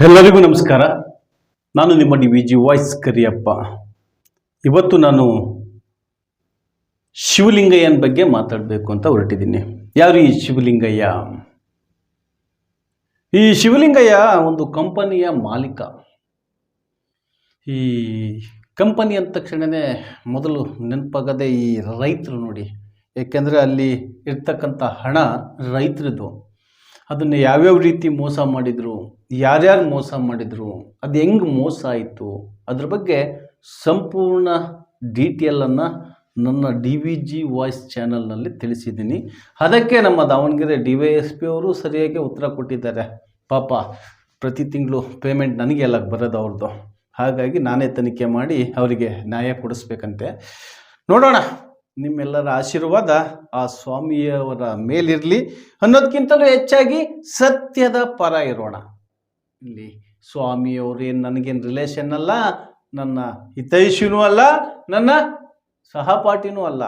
ಎಲ್ಲರಿಗೂ ನಮಸ್ಕಾರ. ನಾನು ನಿಮ್ಮ D V G voice Kariyappa. ಇವತ್ತು ನಾನು ಶಿವಲಿಂಗಯ್ಯನ ಬಗ್ಗೆ ಮಾತಾಡಬೇಕು ಅಂತ ಹೊರಟಿದ್ದೀನಿ. ಯಾರು ಈ ಶಿವಲಿಂಗಯ್ಯ? ಈ ಶಿವಲಿಂಗಯ್ಯ ಒಂದು ಕಂಪನಿಯ ಮಾಲೀಕ. ಈ ಕಂಪನಿ ಅಂದ ತಕ್ಷಣವೇ ಮೊದಲು ನೆನಪಾಗದೆ ಈ ರೈತರು ನೋಡಿ. ಏಕೆಂದರೆ ಅಲ್ಲಿ ಇರ್ತಕ್ಕಂಥ ಹಣ ರೈತರದ್ದು. ಅದನ್ನು ಯಾವ್ಯಾವ ರೀತಿ ಮೋಸ ಮಾಡಿದರು, ಯಾರ್ಯಾರು ಮೋಸ ಮಾಡಿದರು, ಅದು ಹೆಂಗೆ ಮೋಸ ಆಯಿತು, ಅದ್ರ ಬಗ್ಗೆ ಸಂಪೂರ್ಣ ಡೀಟೇಲನ್ನು ನನ್ನ ಡಿ ವಿ ಜಿ ವಾಯ್ಸ್ ಚಾನಲ್ನಲ್ಲಿ ತಿಳಿಸಿದ್ದೀನಿ. ಅದಕ್ಕೆ ನಮ್ಮ Davangere D Y S P ಅವರು ಸರಿಯಾಗಿ ಉತ್ತರ ಕೊಟ್ಟಿದ್ದಾರೆ. ಪಾಪ, ಪ್ರತಿ ತಿಂಗಳು ಪೇಮೆಂಟ್ ನನಗೆ ಎಲ್ಲ ಬರೋದು ಅವ್ರದ್ದು ಹಾಗಾಗಿ ನಾನೇ ತನಿಖೆ ಮಾಡಿ ಅವರಿಗೆ ನ್ಯಾಯ ಕೊಡಿಸ್ಬೇಕಂತೆ. ನೋಡೋಣ. ನಿಮ್ಮೆಲ್ಲರ ಆಶೀರ್ವಾದ ಆ ಸ್ವಾಮಿಯವರ ಮೇಲಿರಲಿ. ಅನ್ನೋದಕ್ಕಿಂತಲೂ ಹೆಚ್ಚಾಗಿ ಸತ್ಯದ ಪರ ಇರೋಣ. ಇಲ್ಲಿ ಸ್ವಾಮಿಯವ್ರೇನು ನನಗೇನು ರಿಲೇಷನ್ ಅಲ್ಲ, ನನ್ನ ಹಿತೈಷಿನೂ ಅಲ್ಲ, ನನ್ನ ಸಹಪಾಠಿನೂ ಅಲ್ಲ.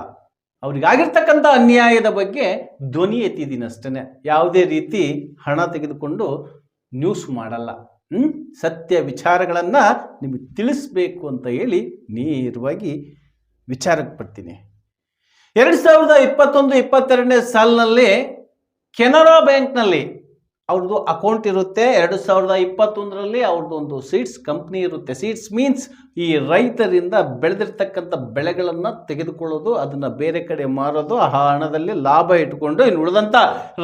ಅವ್ರಿಗಾಗಿರ್ತಕ್ಕಂಥ ಅನ್ಯಾಯದ ಬಗ್ಗೆ ಧ್ವನಿ ಎತ್ತಿದ್ದೀನಿ ಅಷ್ಟೇ ಯಾವುದೇ ರೀತಿ ಹಣ ತೆಗೆದುಕೊಂಡು ನ್ಯೂಸ್ ಮಾಡಲ್ಲ? ಸತ್ಯ ವಿಚಾರಗಳನ್ನು ನಿಮಗೆ ತಿಳಿಸ್ಬೇಕು ಅಂತ ಹೇಳಿ ನೇರವಾಗಿ ವಿಚಾರಕ್ಕೆ ಬರ್ತೀನಿ. ಎರಡು ಸಾವಿರದ ಇಪ್ಪತ್ತೊಂದು, ಇಪ್ಪತ್ತೆರಡನೇ ಸಾಲಿನಲ್ಲಿ ಕೆನರಾ ಬ್ಯಾಂಕ್ನಲ್ಲಿ ಅವ್ರದ್ದು ಅಕೌಂಟ್ ಇರುತ್ತೆ. ಎರಡು ಸಾವಿರದ ಇಪ್ಪತ್ತೊಂದರಲ್ಲಿ ಅವ್ರದ್ದು ಒಂದು ಸೀಡ್ಸ್ ಕಂಪ್ನಿ ಇರುತ್ತೆ. ಸೀಡ್ಸ್ ಮೀನ್ಸ್ ಈ ರೈತರಿಂದ ಬೆಳೆದಿರ್ತಕ್ಕಂಥ ಬೆಳೆಗಳನ್ನು ತೆಗೆದುಕೊಳ್ಳೋದು, ಅದನ್ನು ಬೇರೆ ಕಡೆ ಮಾರೋದು, ಆ ಹಣದಲ್ಲಿ ಲಾಭ ಇಟ್ಕೊಂಡು ಇನ್ನು ಉಳಿದಂಥ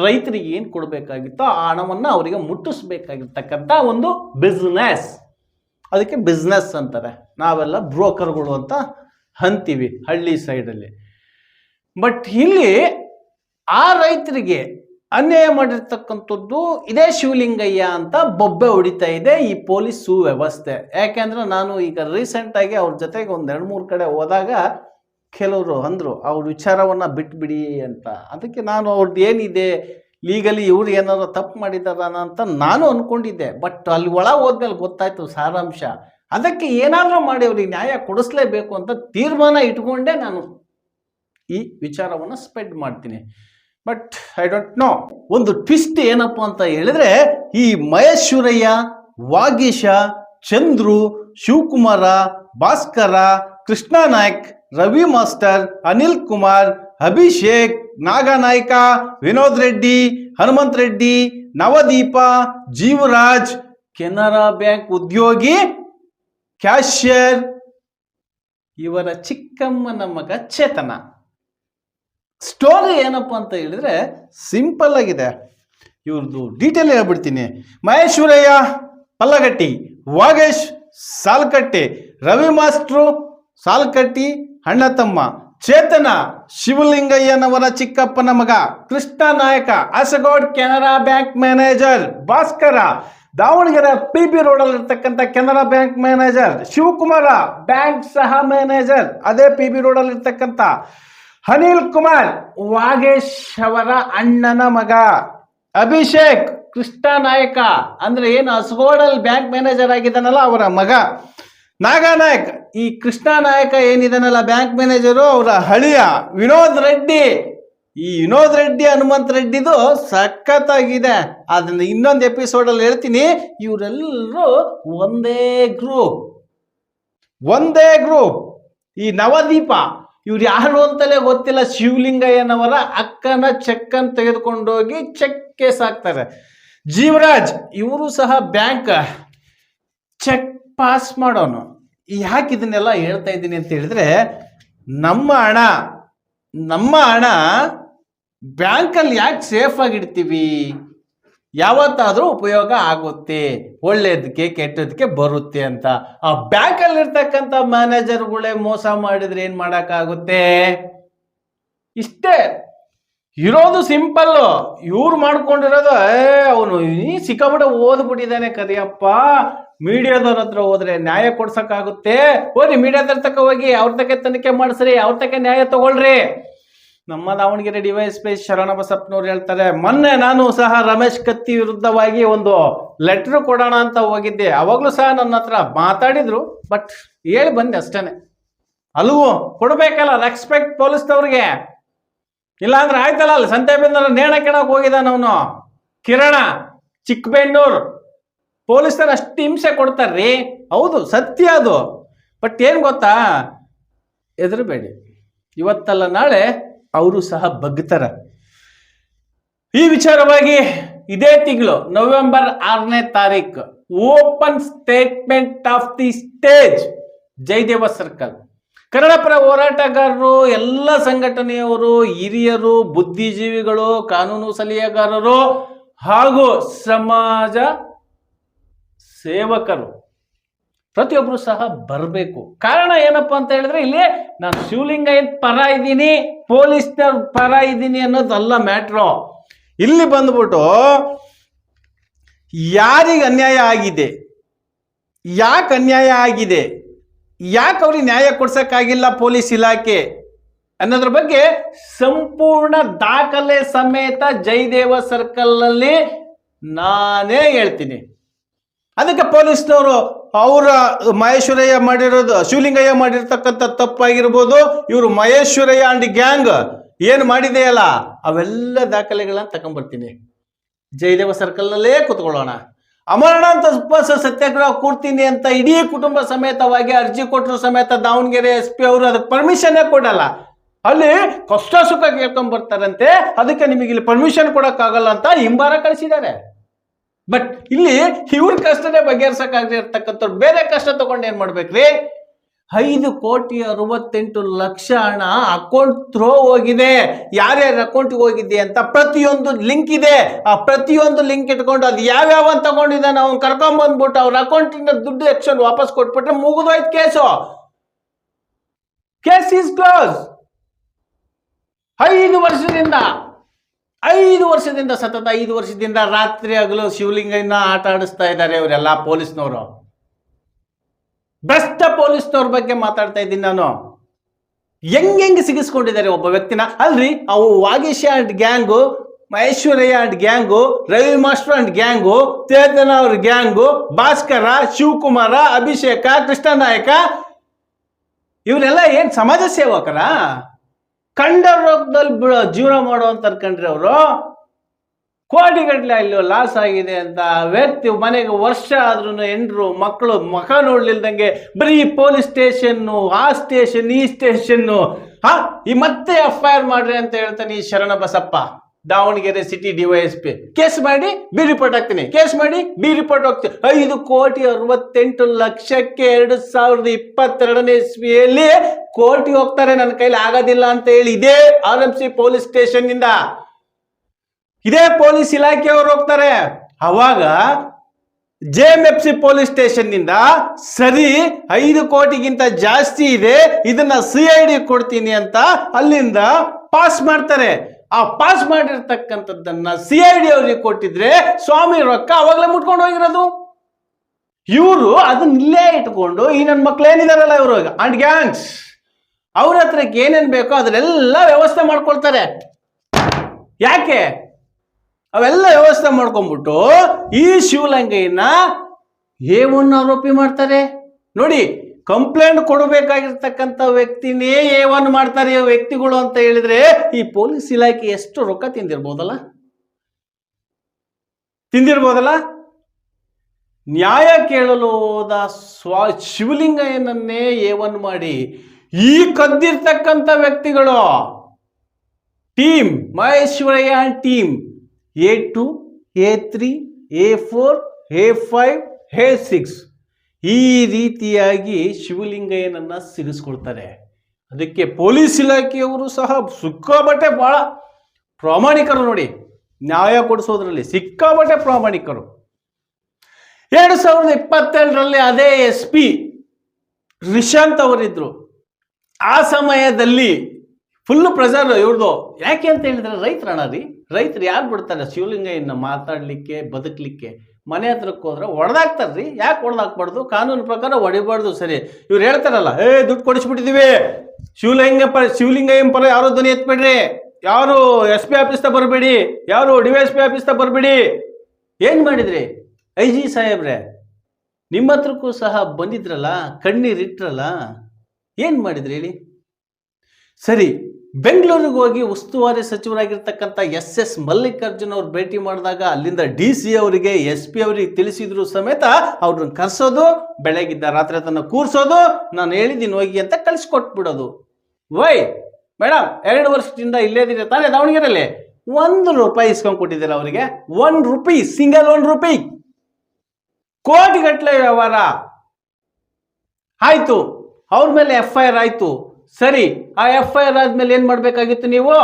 ರೈತರಿಗೆ ಏನು ಕೊಡಬೇಕಾಗಿತ್ತೋ ಆ ಹಣವನ್ನು ಅವರಿಗೆ ಮುಟ್ಟಿಸ್ಬೇಕಾಗಿರ್ತಕ್ಕಂಥ ಒಂದು ಬಿಸ್ನೆಸ್. ಅದಕ್ಕೆ ಬಿಸ್ನೆಸ್ ಅಂತಾರೆ. ನಾವೆಲ್ಲ ಬ್ರೋಕರ್ಗಳು ಅಂತ ಅಂತೀವಿ ಹಳ್ಳಿ ಸೈಡಲ್ಲಿ. ಬಟ್ ಇಲ್ಲಿ ಆ ರೈತರಿಗೆ ಅನ್ಯಾಯ ಮಾಡಿರ್ತಕ್ಕಂಥದ್ದು ಇದೇ ಶಿವಲಿಂಗಯ್ಯ ಅಂತ ಬೊಬ್ಬೆ ಹೊಡಿತಾ ಇದೆ ಈ ಪೊಲೀಸ್ ಸುವ್ಯವಸ್ಥೆ. ಯಾಕೆಂದ್ರೆ ನಾನು ಈಗ ರೀಸೆಂಟಾಗಿ ಅವ್ರ ಜೊತೆಗೆ ಒಂದು ಎರಡು ಮೂರು ಕಡೆ ಹೋದಾಗ ಕೆಲವರು ಅಂದರು, ಅವ್ರ ವಿಚಾರವನ್ನು ಬಿಟ್ಬಿಡಿ ಅಂತ. ಅದಕ್ಕೆ ನಾನು ಅವ್ರದ್ದು ಏನಿದೆ ಲೀಗಲಿ ಇವ್ರು ಏನಾದ್ರು ತಪ್ಪು ಮಾಡಿದಾರ ಅಂತ ನಾನು ಅಂದ್ಕೊಂಡಿದ್ದೆ ಬಟ್ ಅಲ್ಲಿ ಒಳ ಹೋದ್ಮೇಲೆ ಗೊತ್ತಾಯ್ತು ಸಾರಾಂಶ. ಅದಕ್ಕೆ ಏನಾದರೂ ಮಾಡಿ ಅವ್ರಿಗೆ ನ್ಯಾಯ ಕೊಡಿಸ್ಲೇಬೇಕು ಅಂತ ತೀರ್ಮಾನ ಇಟ್ಕೊಂಡೇ ನಾನು. ಈ ವಿಚಾರವನ್ನು ಸ್ಪ್ರೆಡ್ ಮಾಡ್ತೀನಿ. ಬಟ್ ಐ ಡೋಂಟ್ ನೋ ಒಂದು ಟ್ವಿಸ್ಟ್ ಏನಪ್ಪ ಅಂತ ಹೇಳಿದ್ರೆ, ಈ ಮಹೇಶ್ವರಯ್ಯ, ವಾಗೀಶ, ಚಂದ್ರು, ಶಿವಕುಮಾರ, ಭಾಸ್ಕರ, ಕೃಷ್ಣ ನಾಯ್ಕ್, ರವಿ ಮಾಸ್ಟರ್, ಅನಿಲ್ ಕುಮಾರ್, ಅಭಿಷೇಕ್, ನಾಗನಾಯ್ಕ, ವಿನೋದ್ ರೆಡ್ಡಿ, ಹನುಮಂತ್ ರೆಡ್ಡಿ, ನವದೀಪ, ಜೀವರಾಜ್, ಕೆನರಾ ಬ್ಯಾಂಕ್ ಉದ್ಯೋಗಿ, ಕ್ಯಾಶಿಯರ್, ಇವರ ಚಿಕ್ಕಮ್ಮನ ಮಗ ಚೇತನ. ಸ್ಟೋರಿ ಏನಪ್ಪ ಅಂತ ಹೇಳಿದ್ರೆ ಸಿಂಪಲ್ ಆಗಿದೆ. ಇವ್ರದ್ದು ಡೀಟೇಲ್ ಹೇಳ್ಬಿಡ್ತೀನಿ. ಮಹೇಶ್ವರಯ್ಯ, ಪಲ್ಲಗಟ್ಟಿ, ವಾಗೇಶ್, ಸಾಲ್ಕಟ್ಟಿ, ರವಿ ಮಾಸ್ಟ್ರು, ಸಾಲ್ಕಟ್ಟಿ ಅಣ್ಣ ತಮ್ಮ ಚೇತನ, ಶಿವಲಿಂಗಯ್ಯನವರ ಚಿಕ್ಕಪ್ಪನ ಮಗ, Krishna Nayaka Asagod Canara bank manager, Bhaskara, Davangere P B ರೋಡಲ್ಲಿ ಇರ್ತಕ್ಕಂಥ Canara bank manager, Shivakumara, bank ಸಹ ಮ್ಯಾನೇಜರ್, ಅದೇ ಪಿ ಬಿ ರೋಡಲ್ಲಿ ಇರ್ತಕ್ಕಂಥ ಅನಿಲ್ ಕುಮಾರ್ ವಾಗೇಶ್ ಅವರ ಅಣ್ಣನ ಮಗ. ಅಭಿಷೇಕ್ ಕೃಷ್ಣ ನಾಯಕ ಅಂದ್ರೆ ಏನು ಹಸ್ಗೋಡಲ್ ಬ್ಯಾಂಕ್ ಮ್ಯಾನೇಜರ್ ಆಗಿದ್ದಾನಲ್ಲ ಅವರ ಮಗ. ನಾಗಾನಾಯಕ್, ಈ ಕೃಷ್ಣ ನಾಯಕ ಏನಿದಾನಲ್ಲ ಬ್ಯಾಂಕ್ ಮ್ಯಾನೇಜರು, ಅವರ ಹಳಿಯ ವಿನೋದ್ ರೆಡ್ಡಿ. ಈ ವಿನೋದ್ ರೆಡ್ಡಿ, ಹನುಮಂತ್ ರೆಡ್ಡಿದು ಸಖತ್ತಾಗಿದೆ. ಅದನ್ನ ಇನ್ನೊಂದು ಎಪಿಸೋಡಲ್ಲಿ ಹೇಳ್ತೀನಿ ಇವರೆಲ್ಲರೂ ಒಂದೇ ಗ್ರೂಪ್ ಒಂದೇ ಗ್ರೂಪ್ ಈ ನವದೀಪ ಇವ್ರು ಯಾರು ಅಂತಲೇ ಗೊತ್ತಿಲ್ಲ. ಶಿವಲಿಂಗಯ್ಯನವರ ಅಕ್ಕನ ಚೆಕ್ಕನ್ನು ತೆಗೆದುಕೊಂಡೋಗಿ ಚೆಕ್ ಕೇಸ್ ಹಾಕ್ತಾರೆ ಜೀವರಾಜ್, ಇವರು ಸಹ ಬ್ಯಾಂಕ್ ಚೆಕ್ ಪಾಸ್ ಮಾಡೋನು. ಯಾಕೆ ಇದನ್ನೆಲ್ಲ ಹೇಳ್ತಾ ಇದ್ದೀನಿ ಅಂತ ಹೇಳಿದ್ರೆ, ನಮ್ಮ ಹಣ ನಮ್ಮ ಹಣ ಬ್ಯಾಂಕಲ್ಲಿ ಯಾಕೆ ಸೇಫ್ ಆಗಿಡ್ತೀವಿ? ಯಾವತ್ತಾದರೂ ಉಪಯೋಗ ಆಗುತ್ತೆ. ಒಳ್ಳೇದಕ್ಕೆ ಕೆಟ್ಟದಕ್ಕೆ ಬರುತ್ತೆ ಅಂತ. ಆ ಬ್ಯಾಂಕಲ್ಲಿ ಇರ್ತಕ್ಕಂಥ ಮ್ಯಾನೇಜರ್ಗಳೇ ಮೋಸ ಮಾಡಿದ್ರೆ ಏನು ಮಾಡೋಕ್ಕಾಗುತ್ತೆ? ಇಷ್ಟೇ. ಇರೋದು ಸಿಂಪಲ್ ಇವ್ರು ಮಾಡ್ಕೊಂಡಿರೋದು, ಏ, ಅವನು ಈ ಸಿಕ್ಕಾಬಿಟ್ಟ ಓದ್ಬಿಟ್ಟಿದ್ದಾನೆ ಕರಿಯಪ್ಪ. ಮೀಡಿಯಾದವ್ರ ಹತ್ರ ಹೋದ್ರೆ ನ್ಯಾಯ ಕೊಡ್ಸಕ್ಕಾಗುತ್ತೆ. ಹೋಗಿ ಮೀಡಿಯಾದವ್ರ ತಕ್ಕ ಹೋಗಿ ಅವ್ರ ತಕ್ಕ ತನಿಖೆ ಮಾಡಿಸ್ರಿ, ಅವ್ರ ತಕ್ಕ ನ್ಯಾಯ ತಗೊಳ್ರಿ. ನಮ್ಮ ದಾವಣಗೆರೆ ಡಿವೈಸ್ ಶರಣ ಶರಣಬಸಪ್ಪನವ್ರು ಹೇಳ್ತಾರೆ, ಮೊನ್ನೆ ನಾನು ಸಹ ರಮೇಶ್ ಕತ್ತಿ ವಿರುದ್ಧವಾಗಿ ಒಂದು ಲೆಟ್ರ್ ಕೊಡೋಣ ಅಂತ ಹೋಗಿದ್ದೆ. ಅವಾಗಲೂ ಸಹ ನನ್ನ ಹತ್ರ ಮಾತಾಡಿದ್ರು ಬಟ್ ಹೇಳಿ ಬಂದೆ ಅಷ್ಟೇನೆ. ಅಲ್ವೋ ಕೊಡ್ಬೇಕಲ್ಲ ರೆಸ್ಪೆಕ್ಟ್ ಪೊಲೀಸ್ದವ್ರಿಗೆ ಇಲ್ಲಾಂದ್ರೆ ಆಯ್ತಲ್ಲ, ಅಲ್ಲಿ ಸಂತೆ ಬಿಂದ್ರ ನೇಣ ಕೆಣಕ್ ಹೋಗಿದ್ದಾನ ಅವನು. ಕಿರಣ ಚಿಕ್ಕಬೆಣ್ಣೂರ್ ಪೊಲೀಸರು ಅಷ್ಟು ಹಿಂಸೆ ಕೊಡ್ತಾರ್ರಿ. ಹೌದು, ಸತ್ಯ ಅದು. ಬಟ್ ಏನು ಗೊತ್ತಾ? ಹೆದರಬೇಡಿ. ಇವತ್ತಲ್ಲ ನಾಳೆ ಅವರು ಸಹ ಬಗ್ತಾರ ಈ ವಿಚಾರವಾಗಿ ಇದೇ ತಿಂಗಳು ನವೆಂಬರ್ ಆರನೇ ತಾರೀಕು open statement of the stage, Jayadeva circle. Kannada ಪರ ಹೋರಾಟಗಾರರು, ಎಲ್ಲ ಸಂಘಟನೆಯವರು, ಹಿರಿಯರು, ಬುದ್ಧಿಜೀವಿಗಳು, ಕಾನೂನು ಸಲಹೆಗಾರರು ಹಾಗೂ ಸಮಾಜ ಸೇವಕರು ಪ್ರತಿಯೊಬ್ಬರು ಸಹ ಬರಬೇಕು. ಕಾರಣ ಏನಪ್ಪಾ ಅಂತ ಹೇಳಿದ್ರೆ ಇಲ್ಲಿ ನಾನು ಶಿವಲಿಂಗಯ್ಯನ ಪರ ಇದ್ದೀನಿ. ಪೊಲೀಸ್ನ ಪರ ಇದ್ದೀನಿ ಅನ್ನೋದಲ್ಲ ಮ್ಯಾಟ್ರು. ಇಲ್ಲಿ ಬಂದ್ಬಿಟ್ಟು ಯಾರಿಗೆ ಅನ್ಯಾಯ ಆಗಿದೆ? ಯಾಕೆ ಅನ್ಯಾಯ ಆಗಿದೆ? ಯಾಕೆ ಅವ್ರಿಗೆ ನ್ಯಾಯ ಕೊಡ್ಸೋಕ್ಕಾಗಿಲ್ಲ ಪೊಲೀಸ್ ಇಲಾಖೆ? ಅನ್ನೋದ್ರ ಬಗ್ಗೆ ಸಂಪೂರ್ಣ ದಾಖಲೆ ಸಮೇತ ಜಯದೇವ ಸರ್ಕಲ್ನಲ್ಲಿ ನಾನೇ ಹೇಳ್ತೀನಿ. ಅದಕ್ಕೆ ಪೊಲೀಸ್ನವರು ಅವರ ಮಹೇಶ್ವರಯ್ಯ ಮಾಡಿರೋದು, ಶಿವಲಿಂಗಯ್ಯ ಮಾಡಿರ್ತಕ್ಕಂಥ ತಪ್ಪಾಗಿರ್ಬೋದು, ಇವರು ಮಹೇಶ್ವರಯ್ಯ ಅಂಡ್ ಗ್ಯಾಂಗ್ ಏನು ಮಾಡಿದೆಯಲ್ಲ ಅವೆಲ್ಲ ದಾಖಲೆಗಳನ್ನ ತಗೊಂಡ್ಬರ್ತೀನಿ ಜಯದೇವ ಸರ್ಕಲ್ನಲ್ಲೇ ಕೂತ್ಕೊಳ್ಳೋಣ. ಅಮರನಾಥ ಉಪವಾಸ ಸತ್ಯಾಗ್ರಹ ಕೂರ್ತೀನಿ ಅಂತ ಇಡೀ ಕುಟುಂಬ ಸಮೇತವಾಗಿ ಅರ್ಜಿ ಕೊಟ್ಟರು ಸಮೇತ ದಾವಣಗೆರೆ ಎಸ್ ಪಿ ಅವರು ಅದಕ್ಕೆ ಪರ್ಮಿಷನ್ನೇ ಕೊಡಲ್ಲ. ಅಲ್ಲಿ ಕಷ್ಟ ಸುಖ ಕೇಳ್ಕೊಂಡ್ ಬರ್ತಾರಂತೆ, ಅದಕ್ಕೆ ನಿಮಗೆ ಇಲ್ಲಿ ಪರ್ಮಿಷನ್ ಕೊಡೋಕ್ಕಾಗಲ್ಲ ಅಂತ ಹಿಂಬಾರ ಕಳಿಸಿದ್ದಾರೆ. ಬಟ್ ಇಲ್ಲಿ ಇವ್ರ ಕಷ್ಟನೇ ಬಗೆಹರ್ಸಕ್ಕಾಗಿರ್ತಕ್ಕಂಥವ್ರು ಬೇರೆ ಕಷ್ಟ ತಗೊಂಡು ಏನ್ ಮಾಡ್ಬೇಕ್ರಿ? ಐದು ಕೋಟಿ ಅರವತ್ತೆಂಟು ಲಕ್ಷ ಹಣ ಅಕೌಂಟ್ ಥ್ರೋ ಹೋಗಿದೆ. ಯಾರ್ಯಾರ ಅಕೌಂಟ್ಗೆ ಹೋಗಿದೆ ಅಂತ ಪ್ರತಿಯೊಂದು ಲಿಂಕ್ ಇದೆ. ಆ ಪ್ರತಿಯೊಂದು ಲಿಂಕ್ ಇಟ್ಕೊಂಡು ಅದು ಯಾವ್ಯಾವ ಅಂತ ತಗೊಂಡಿದ್ದಾನೆ ಅವ್ನು ಕರ್ಕೊಂಬಂದ್ಬಿಟ್ಟು ಅವ್ರ ಅಕೌಂಟಿಂದ ದುಡ್ಡು ಎಕ್ಸ್ಚೇಂಜ್ ವಾಪಸ್ ಕೊಟ್ಬಿಟ್ರೆ ಮುಗಿದೋಯ್ತು ಕೇಸು ಕೇಸ್ ಈಸ್ ಕ್ಲೋಸ್ ಐದು ವರ್ಷದಿಂದ ಐದು ವರ್ಷದಿಂದ, ಸತತ ಐದು ವರ್ಷದಿಂದ ರಾತ್ರಿ ಹಗಲು ಶಿವಲಿಂಗನ ಆಟ ಆಡಿಸ್ತಾ ಇದ್ದಾರೆ ಇವರೆಲ್ಲ ಪೊಲೀಸ್ನವರು. ಭ್ರಷ್ಟ ಪೊಲೀಸ್ನವ್ರ ಬಗ್ಗೆ ಮಾತಾಡ್ತಾ ಇದ್ದೀನಿ ನಾನು. ಹೆಂಗ್ ಸಿಗಿಸ್ಕೊಂಡಿದ್ದಾರೆ ಒಬ್ಬ ವ್ಯಕ್ತಿನ? ಅಲ್ರಿ, ಅವು Vageesha and gang, Maheshwarayya and gang, Ravi master and gang, Chetana ಅವ್ರ ಗ್ಯಾಂಗು, ಭಾಸ್ಕರ, ಶಿವಕುಮಾರ, ಅಭಿಷೇಕ, ಕೃಷ್ಣನಾಯಕ, ಇವರೆಲ್ಲ ಏನ್ ಸಮಾಜ ಸೇವಕರ? ಕಂಡ ರೋಗದಲ್ಲಿ ಜೀವನ ಮಾಡುವಂತ ಅನ್ಕೊಂಡ್ರಿ ಅವರು ಕೋಟಿಗಟ್ಟಲೆ ಅಲ್ಲಿ ಲಾಸ್ ಆಗಿದೆ ಅಂತ ವ್ಯಕ್ತಿ ಮನೆಗೆ ವರ್ಷ ಆದ್ರೂ ಹೆಂಡ್ರು ಮಕ್ಕಳು ಮಖ ನೋಡ್ಲಿಲ್ದಂಗೆ ಬರೀ ಪೊಲೀಸ್ ಸ್ಟೇಷನ್ನು ಆ ಸ್ಟೇಷನ್ ಈ ಸ್ಟೇಷನ್ನು ಹಾ ಈ ಮತ್ತೆ ಎಫ್ ಐ ಆರ್ ಮಾಡ್ರಿ ಅಂತ ಹೇಳ್ತಾನೆ ಈ Sharana Basappa. Davangere city DYSP case ಮಾಡಿ ಬಿ ರಿಪೋರ್ಟ್ ಹಾಕ್ತೀನಿ. ಕೇಸ್ ಮಾಡಿ ಬಿ ರಿಪೋರ್ಟ್ ಹೋಗ್ತೀನಿ. ಐದು ಕೋಟಿ ಅರವತ್ತೆಂಟು ಲಕ್ಷಕ್ಕೆ ಎರಡು ಸಾವಿರದ ಇಪ್ಪತ್ತೆರಡನೇ ಇಸ್ವಿಯಲ್ಲಿ ಕೋರ್ಟ್ಗೆ ಹೋಗ್ತಾರೆ. ನನ್ನ ಕೈಲಿ ಆಗೋದಿಲ್ಲ ಅಂತ ಹೇಳಿ ಇದೇ R M C police station ಇಂದ ಇದೇ ಪೊಲೀಸ್ ಇಲಾಖೆಯವರು ಹೋಗ್ತಾರೆ. ಅವಾಗ J M F C police ಸ್ಟೇಷನ್ನಿಂದ ಸರಿ ಐದು ಕೋಟಿಗಿಂತ ಜಾಸ್ತಿ ಇದೆ. ಇದನ್ನ ಸಿ ಐ ಡಿ ಕೊಡ್ತೀನಿ ಅಂತ ಅಲ್ಲಿಂದ ಪಾಸ್ ಮಾಡ್ತಾರೆ. ಆ ಪಾಸ್ ಮಾಡಿರ್ತಕ್ಕಂಥದ್ದನ್ನ ಸಿ ಐ ಡಿ ಅವ್ರಿಗೆ ಕೊಟ್ಟಿದ್ರೆ ಸ್ವಾಮಿ ರೊಕ್ಕ ಅವಾಗಲೇ ಮುಟ್ಕೊಂಡು ಹೋಗಿರೋದು. ಇವರು ಅದನ್ನ ಇಲ್ಲೇ ಇಟ್ಕೊಂಡು, ಈ ನನ್ನ ಮಕ್ಳು ಏನಿದಾರಲ್ಲ ಇವರು ಅಂಡ್ ಗ್ಯಾಂಗ್ಸ್ ಅವ್ರ ಹತ್ರಕ್ಕೆ ಏನೇನು ಬೇಕೋ ಅದನ್ನೆಲ್ಲ ವ್ಯವಸ್ಥೆ ಮಾಡ್ಕೊಳ್ತಾರೆ. ಯಾಕೆ? ಅವೆಲ್ಲ ವ್ಯವಸ್ಥೆ ಮಾಡ್ಕೊಂಡ್ಬಿಟ್ಟು ಈ ಶಿವಲಿಂಗಯ್ಯನ ಏ ಒನ್ ಆರೋಪಿ ಮಾಡ್ತಾರೆ. ನೋಡಿ ಕಂಪ್ಲೇಂಟ್ ಕೊಡಬೇಕಾಗಿರ್ತಕ್ಕಂಥ ವ್ಯಕ್ತಿನೇ ಏ ಒನ್ ಮಾಡ್ತಾರೆ ವ್ಯಕ್ತಿಗಳು ಅಂತ ಹೇಳಿದ್ರೆ ಈ ಪೊಲೀಸ್ ಇಲಾಖೆ ಎಷ್ಟು ರೊಕ್ಕ ತಿಂದಿರ್ಬೋದಲ್ಲ? ತಿಂದಿರ್ಬೋದಲ್ಲ? ನ್ಯಾಯ ಕೇಳಲು ಹೋದ ಸ್ವ ಶಿವಲಿಂಗಯ್ಯನನ್ನೇ ಒನ್ ಮಾಡಿ ಈ ಕದ್ದಿರ್ತಕ್ಕಂಥ ವ್ಯಕ್ತಿಗಳು team Maheshwarayya team A two A three A four A five A six ಈ ರೀತಿಯಾಗಿ ಶಿವಲಿಂಗಯ್ಯನನ್ನ ಸಿಗಿಸ್ಕೊಳ್ತಾರೆ ಅದಕ್ಕೆ ಪೊಲೀಸ್ ಇಲಾಖೆಯವರು ಸಹ ಸಿಕ್ಕಾಬಟ್ಟೆ ಬಹಳ ಪ್ರಾಮಾಣಿಕರು ನೋಡಿ. ನ್ಯಾಯ ಕೊಡಿಸೋದ್ರಲ್ಲಿ ಸಿಕ್ಕಾಬಟ್ಟೆ ಪ್ರಾಮಾಣಿಕರು. ಎರಡು ಸಾವಿರದ ಇಪ್ಪತ್ತೆರಡರಲ್ಲಿ ಅದೇ ಎಸ್ ಪಿ ರಿಶಾಂತ್ ಅವರಿದ್ರು. ಆ ಸಮಯದಲ್ಲಿ ಫುಲ್ ಪ್ರೆಸರ್ ಇವ್ರದ್ದು ಯಾಕೆ ಅಂತ ಹೇಳಿದ್ರೆ ಅಣ್ಣ ರೀ. ರೈತರು ಯಾರು ಬಿಡ್ತಾರೆ? ಶಿವಲಿಂಗಯ್ಯನ ಮಾತಾಡಲಿಕ್ಕೆ, ಬದುಕಲಿಕ್ಕೆ. ಮನೆ ಹತ್ರಕ್ಕೆ ಹೋದ್ರೆ ಹೊಡೆದಾಕ್ತಾರ್ರಿ ಯಾಕೆ ಹೊಡೆದಾಕ್ಬಾರ್ದು ಕಾನೂನು ಪ್ರಕಾರ ಹೊಡಿಬಾರ್ದು ಸರಿ. ಇವ್ರು ಹೇಳ್ತಾರಲ್ಲ, ಏ, ದುಡ್ಡು ಕೊಡಿಸ್ಬಿಟ್ಟಿದೀವಿ. ಶಿವಲಿಂಗ ಪರ ಶಿವಲಿಂಗಯ್ಯನ ಪರ ಯಾರು ಧ್ವನಿ ಎತ್ಬೇಡ್ರಿ. ಯಾರು ಎಸ್ ಪಿ ಆಫೀಸ್ದ ಬರಬೇಡಿ. ಯಾರು ಡಿ ವೈ ಎಸ್ ಪಿ ಆಫೀಸ್ದ ಬರಬೇಡಿ. ಏನು ಮಾಡಿದ್ರಿ? ಐ ಜಿ ಸಾಹೇಬ್ರೆ, ನಿಮ್ಮ ಹತ್ರಕ್ಕೂ ಸಹ ಬಂದಿದ್ರಲ್ಲ ಕಣ್ಣೀರಿಟ್ರಲ್ಲ ಏನು ಮಾಡಿದ್ರಿ ಹೇಳಿ? ಸರಿ ಬೆಂಗಳೂರಿಗೆ ಹೋಗಿ ಉಸ್ತುವಾರಿ ಸಚಿವರಾಗಿರ್ತಕ್ಕಂಥ ಎಸ್ ಎಸ್ ಮಲ್ಲಿಕಾರ್ಜುನ್ ಅವ್ರು ಭೇಟಿ ಮಾಡಿದಾಗ ಅಲ್ಲಿಂದ ಡಿ ಸಿ ಅವರಿಗೆ, ಎಸ್ ಪಿ ಅವರಿಗೆ ತಿಳಿಸಿದ್ರು ಸಮೇತ ಅವ್ರನ್ನ ಕರ್ಸೋದು, ಬೆಳಗಿದ್ದ ರಾತ್ರಿ ತನಕ ಕೂರ್ಸೋದು, ನಾನು ಹೇಳಿದ್ದೀನಿ ಹೋಗಿ ಅಂತ ಕಳಿಸ್ಕೊಟ್ಬಿಡೋದು. ವೈ? ಮೇಡಮ್ ಎರಡು ವರ್ಷದಿಂದ ಇಲ್ಲೇದಿದೆ ತಾನೇ ದಾವಣಗೆರೆಯಲ್ಲಿ ಒಂದು ರೂಪಾಯಿ ಇಸ್ಕೊಂಡು ಕೊಟ್ಟಿದ್ದೀರಾ ಅವರಿಗೆ? One rupee single one rupee ಕೋಟಿಗಟ್ಟಲೆ ವ್ಯವಹಾರ. ಆಯ್ತು. ಅವ್ರ ಮೇಲೆ ಎಫ್ ಐ ಆರ್ ಆಯ್ತು. ಸರಿ, ಆ ಎಫ್ ಐ ಆರ್ ಆದ್ಮೇಲೆ ಏನ್ ಮಾಡ್ಬೇಕಾಗಿತ್ತು ನೀವು?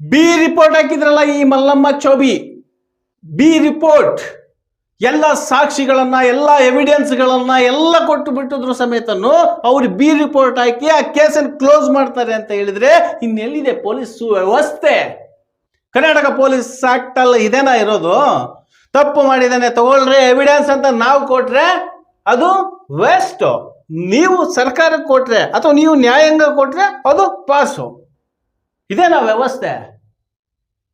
ಬಿ ರಿಪೋರ್ಟ್ ಹಾಕಿದ್ರಲ್ಲ ಈ ಮಲ್ಲಮ್ಮ ಚೋಬಿ ಬಿ ರಿಪೋರ್ಟ್ ಎಲ್ಲ ಸಾಕ್ಷಿಗಳನ್ನ, ಎಲ್ಲ ಎವಿಡೆನ್ಸ್ಗಳನ್ನ ಎಲ್ಲ ಕೊಟ್ಟು ಬಿಟ್ಟಿದ್ರು ಸಮೇತನು ಅವ್ರು ಬಿ ರಿಪೋರ್ಟ್ ಹಾಕಿ ಆ ಕೇಸನ್ನು ಕ್ಲೋಸ್ ಮಾಡ್ತಾರೆ ಅಂತ ಹೇಳಿದ್ರೆ ಇನ್ನೆಲ್ಲಿದೆ ಪೊಲೀಸ್ ವ್ಯವಸ್ಥೆ? ಕರ್ನಾಟಕ ಪೊಲೀಸ್ ಆಕ್ಟ್ ಅಲ್ಲ ಇದೇನಾ ಇರೋದು? ತಪ್ಪು ಮಾಡಿದಾನೆ ತಗೊಳ್ರಿ ಎವಿಡೆನ್ಸ್ ಅಂತ ನಾವು ಕೊಟ್ರೆ ಅದು ವೇಸ್ಟ್ ನೀವು ಸರ್ಕಾರಕ್ಕೆ ಕೊಟ್ಟರೆ ಅಥವಾ ನೀವು ನ್ಯಾಯಾಂಗ ಕೊಟ್ಟರೆ ಅದು ಪಾಸು. ಇದೇನಾ ವ್ಯವಸ್ಥೆ.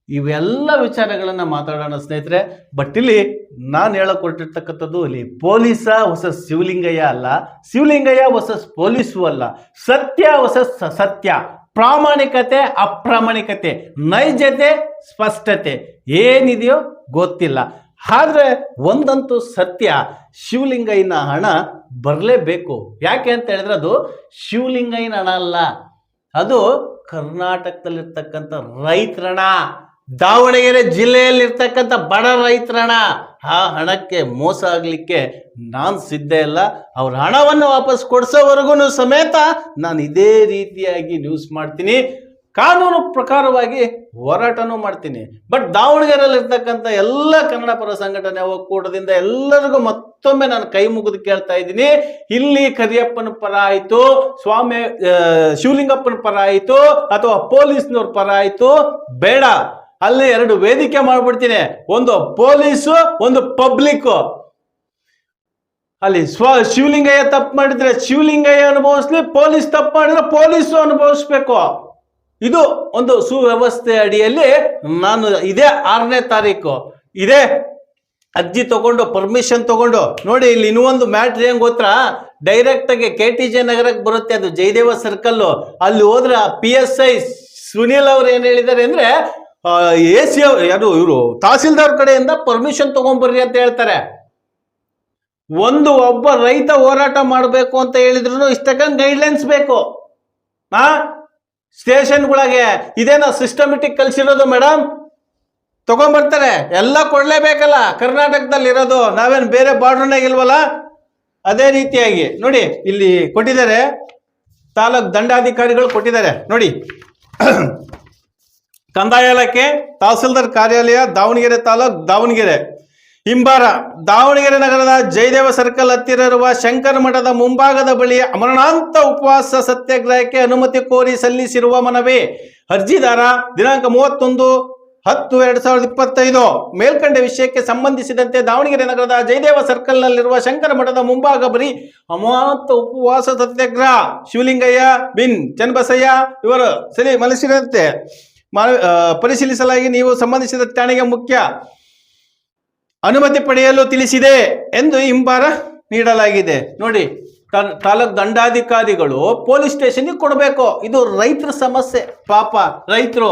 ಇವೆಲ್ಲ ವಿಚಾರಗಳನ್ನ ಮಾತಾಡೋಣ ಸ್ನೇಹಿತರೆ. ಬಟ್ ಇಲ್ಲಿ ನಾನು ಹೇಳಕೊಟ್ಟಿರ್ತಕ್ಕಂಥದ್ದು ಇಲ್ಲಿ ಪೊಲೀಸ ಹೊಸ ಶಿವಲಿಂಗಯ್ಯ ಅಲ್ಲ. ಶಿವಲಿಂಗಯ್ಯ ಹೊಸ ಪೊಲೀಸು ಅಲ್ಲ. ಸತ್ಯ ಹೊಸ ಸತ್ಯ ಪ್ರಾಮಾಣಿಕತೆ, ಅಪ್ರಾಮಾಣಿಕತೆ, ನೈಜತೆ, ಸ್ಪಷ್ಟತೆ. ಏನಿದೆಯೋ ಗೊತ್ತಿಲ್ಲ. ಆದ್ರೆ ಒಂದಂತೂ ಸತ್ಯ, ಶಿವಲಿಂಗಯ್ಯನ ಹಣ ಬರಲೇಬೇಕು. ಯಾಕೆ ಅಂತ ಹೇಳಿದ್ರೆ ಅದು ಶಿವಲಿಂಗಯ್ಯನ ಹಣ ಅಲ್ಲ. ಅದು ಕರ್ನಾಟಕದಲ್ಲಿರ್ತಕ್ಕಂಥ ರೈತರಣ. ದಾವಣಗೆರೆ ಜಿಲ್ಲೆಯಲ್ಲಿರ್ತಕ್ಕಂಥ ಬಡ ರೈತರಣ. ಆ ಹಣಕ್ಕೆ ಮೋಸ ಆಗಲಿಕ್ಕೆ ನಾನು ಸಿದ್ಧ ಇಲ್ಲ. ಅವ್ರ ಹಣವನ್ನು ವಾಪಸ್ ಕೊಡಿಸೋವರೆಗೂ ಸಮೇತ ನಾನು ಇದೇ ರೀತಿಯಾಗಿ ನ್ಯೂಸ್ ಮಾಡ್ತೀನಿ. ಕಾನೂನು ಪ್ರಕಾರವಾಗಿ ಹೋರಾಟನೂ ಮಾಡ್ತೀನಿ. ಬಟ್ ದಾವಣಗೆರೆಯಲ್ಲಿರ್ತಕ್ಕಂಥ ಎಲ್ಲ ಕನ್ನಡ ಪರ ಸಂಘಟನೆ ಒಕ್ಕೂಟದಿಂದ ಎಲ್ಲರಿಗೂ ಮತ್ತೊಮ್ಮೆ ನಾನು ಕೈ ಮುಗಿದು ಕೇಳ್ತಾ ಇದ್ದೀನಿ. ಇಲ್ಲಿ ಕರಿಯಪ್ಪನ ಪರ ಆಯಿತು, ಸ್ವಾಮಿ ಶಿವಲಿಂಗಪ್ಪನ ಪರ ಆಯಿತು, ಅಥವಾ ಪೊಲೀಸ್ನವ್ರ ಪರ ಆಯಿತು, ಬೇಡ. ಅಲ್ಲಿ ಎರಡು ವೇದಿಕೆ ಮಾಡ್ಬಿಡ್ತೀನಿ. ಒಂದು ಪೊಲೀಸು, ಒಂದು ಪಬ್ಲಿಕ್ ಅಲ್ಲಿ ಸ್ವ, ಶಿವಲಿಂಗಯ್ಯ ತಪ್ಪು ಮಾಡಿದ್ರೆ ಶಿವಲಿಂಗಯ್ಯ ಅನುಭವಿಸ್ಲಿ, ಪೊಲೀಸ್ ತಪ್ಪು ಮಾಡಿದ್ರೆ ಪೊಲೀಸು ಅನುಭವಿಸ್ಬೇಕು. ಇದು ಒಂದು ಸುವ್ಯವಸ್ಥೆ ಅಡಿಯಲ್ಲಿ ನಾನು ಇದೇ ಆರನೇ ತಾರೀಕು, ಇದೇ ಅರ್ಜಿ ತಗೊಂಡು ಪರ್ಮಿಷನ್ ತಗೊಂಡು, ನೋಡಿ ಇಲ್ಲಿ ಇನ್ನೊಂದು ಮ್ಯಾಟ್ರ್ ಹೆಂಗ್ ಗೊತ್ತಾ? ಡೈರೆಕ್ಟ್ ಆಗಿ ಕೆ ಟಿ ಜೆ ನಗರಕ್ಕೆ ಬರುತ್ತೆ ಅದು ಜಯದೇವ ಸರ್ಕಲ್ ಅಲ್ಲಿ ಹೋದ್ರೆ ಪಿ ಎಸ್ ಐ ಸುನೀಲ್ ಅವ್ರು ಏನ್ ಹೇಳಿದ್ದಾರೆ ಅಂದ್ರೆ ಎ ಸಿ ಯಾರು ಇವರು, ತಹಸೀಲ್ದಾರ್ ಕಡೆಯಿಂದ ಪರ್ಮಿಷನ್ ತಗೊಂಡ್ಬರ್ರಿ ಅಂತ ಹೇಳ್ತಾರೆ. ಒಂದು ಒಬ್ಬ ರೈತ ಹೋರಾಟ ಮಾಡಬೇಕು ಅಂತ ಹೇಳಿದ್ರು ಇಷ್ಟಕ್ಕ ಗೈಡ್ಲೈನ್ಸ್ ಬೇಕು. ಹಾ ಸ್ಟೇಷನ್ಗಳಿಗೆ ಇದೇನೋ ಸಿಸ್ಟಮೆಟಿಕ್ ಕಲ್ಸಿರೋದು ಮೇಡಮ್ ತಗೊಂಡ್ಬರ್ತಾರೆ. ಎಲ್ಲ ಕೊಡ್ಲೇಬೇಕಲ್ಲ. ಕರ್ನಾಟಕದಲ್ಲಿ ಇರೋದು ನಾವೇನು ಬೇರೆ ಬಾರ್ಡರ್ನಾಗ ಇಲ್ವಲ್ಲ? ಅದೇ ರೀತಿಯಾಗಿ. ನೋಡಿ, ಇಲ್ಲಿ ಕೊಟ್ಟಿದ್ದಾರೆ. ತಾಲೂಕ್ ದಂಡಾಧಿಕಾರಿಗಳು ಕೊಟ್ಟಿದ್ದಾರೆ. ನೋಡಿ. ಕಂದಾಯ ಇಲಾಖೆ ತಹಸೀಲ್ದಾರ್ ಕಾರ್ಯಾಲಯ ದಾವಣಗೆರೆ ತಾಲೂಕ್ ದಾವಣಗೆರೆ. ಹಿಂಬಾರ, ದಾವಣಗೆರೆ ನಗರದ ಜಯದೇವ ಸರ್ಕಲ್ ಹತ್ತಿರ ಇರುವ ಶಂಕರ ಮಠದ ಮುಂಭಾಗದ ಬಳಿ ಅಮರಣಾಂತ ಉಪವಾಸ ಸತ್ಯಾಗ್ರಹಕ್ಕೆ ಅನುಮತಿ ಕೋರಿ ಸಲ್ಲಿಸಿರುವ ಮನವಿ. ಅರ್ಜಿದಾರ, ದಿನಾಂಕ ಮೂವತ್ತೊಂದು, ಹತ್ತು, ಎರಡ್ ಸಾವಿರದ ಇಪ್ಪತ್ತೈದು. ಮೇಲ್ಕಂಡ ವಿಷಯಕ್ಕೆ ಸಂಬಂಧಿಸಿದಂತೆ ದಾವಣಗೆರೆ ನಗರದ ಜಯದೇವ ಸರ್ಕಲ್ನಲ್ಲಿರುವ ಶಂಕರ ಮಠದ ಮುಂಭಾಗ ಬರೀ ಅಮಾಂತ ಉಪವಾಸ ಸತ್ಯಾಗ್ರಹ. ಶಿವಲಿಂಗಯ್ಯ, ಬಿನ್ ಚನ್ನಬಸಯ್ಯ ಇವರು ಸರಿ ಮನಸ್ಸಿರಂತೆ ಮಾ- ಪರಿಶೀಲಿಸಲಾಗಿ ನೀವು ಸಂಬಂಧಿಸಿದ ಠಾಣೆಗೆ ಮುಖ್ಯ. ಅನುಮತಿ ಪಡೆಯಲು ತಿಳಿಸಿದೆ ಎಂದು ಹಿಂಬಾರ ನೀಡಲಾಗಿದೆ. ನೋಡಿ ತಾಲೂಕು ದಂಡಾಧಿಕಾರಿಗಳು ಪೊಲೀಸ್ ಸ್ಟೇಷನ್ಗೆ ಕೊಡಬೇಕು. ಇದು ರೈತರ ಸಮಸ್ಯೆ. ಪಾಪ ರೈತರು.